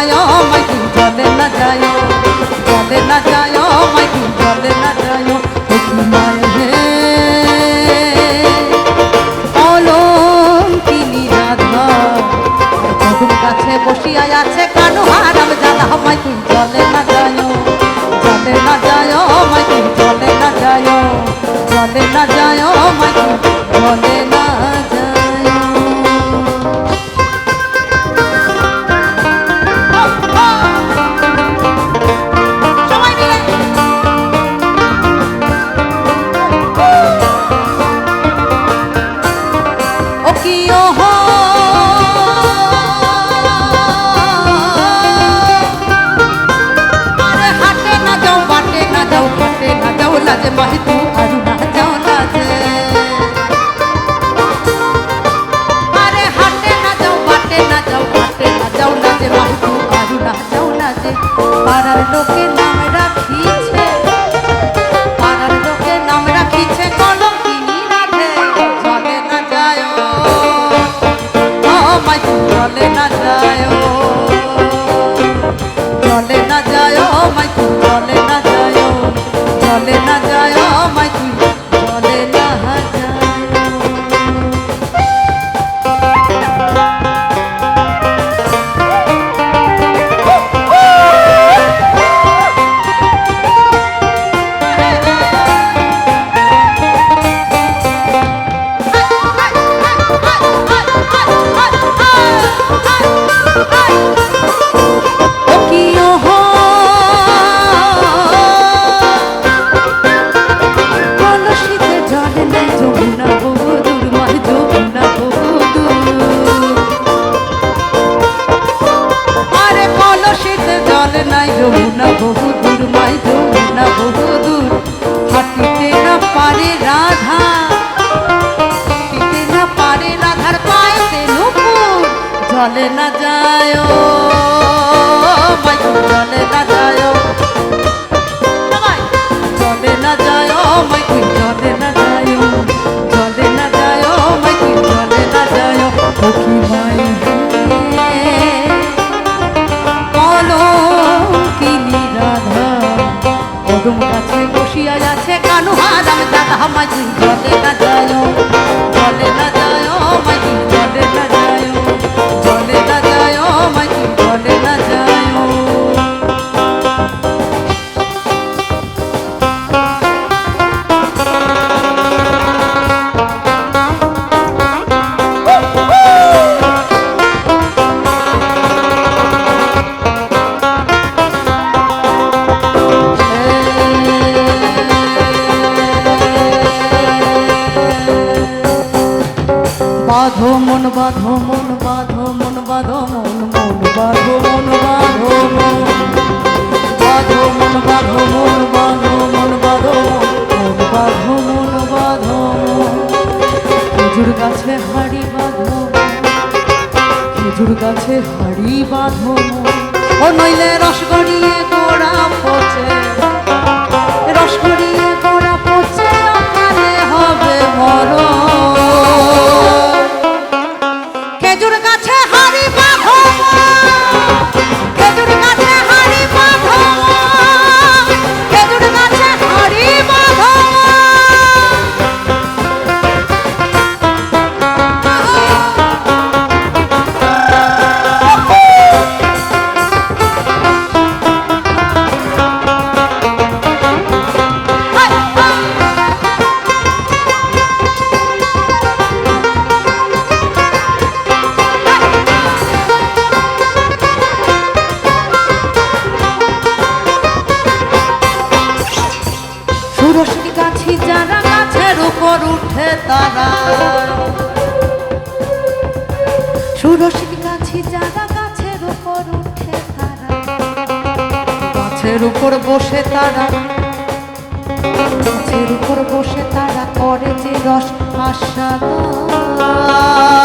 যায় মাইকিং চলে না যায় চলে না যায় মাইকিং চলে না যায় কাছে বসিয়াই আছে কানু হারাম জানা মাইকিং চলে না যায় চলে না যায় মাইকিং চলে না যায় চলে না যায় মাইকিং চলে চলে না চলে না চলে না যায় মাইকু চলে না যায় চলে না যায় মাইকু চলে না যায় চলে না যায় মাইকু চলে না যায় কানু হারাম দাদা মাইকু না বাঁধো মন বাঁধো মন বাঁধো মন বাঁধো মন মন বাঁধো মন বাঁধো মন বাঁধো মন বাঁধো মন বাঁধো মন বাঁধো মন বাঁধো মন বাঁধো খেজুর গাছে হাড়ি বাঁধো খেজুর গাছে হাড়ি বাঁধো ও নইলে রস গড়িয়ে গোড়া পচে তারা। সুরসী গাছি, যারা গাছের গাছের উপর বসে তারা। গাছের উপর বসে তারা করে যে রস আস্বাদন।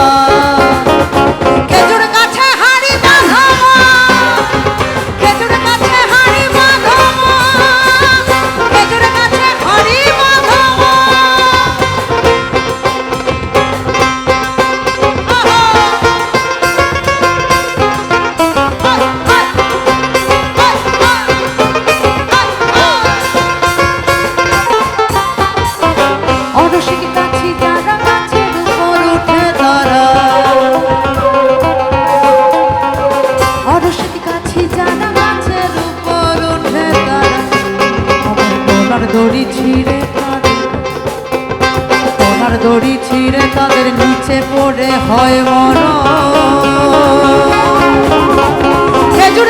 দড়ি ছিঁড়ে তাদের নিচে পড়ে হয় মন খেজুর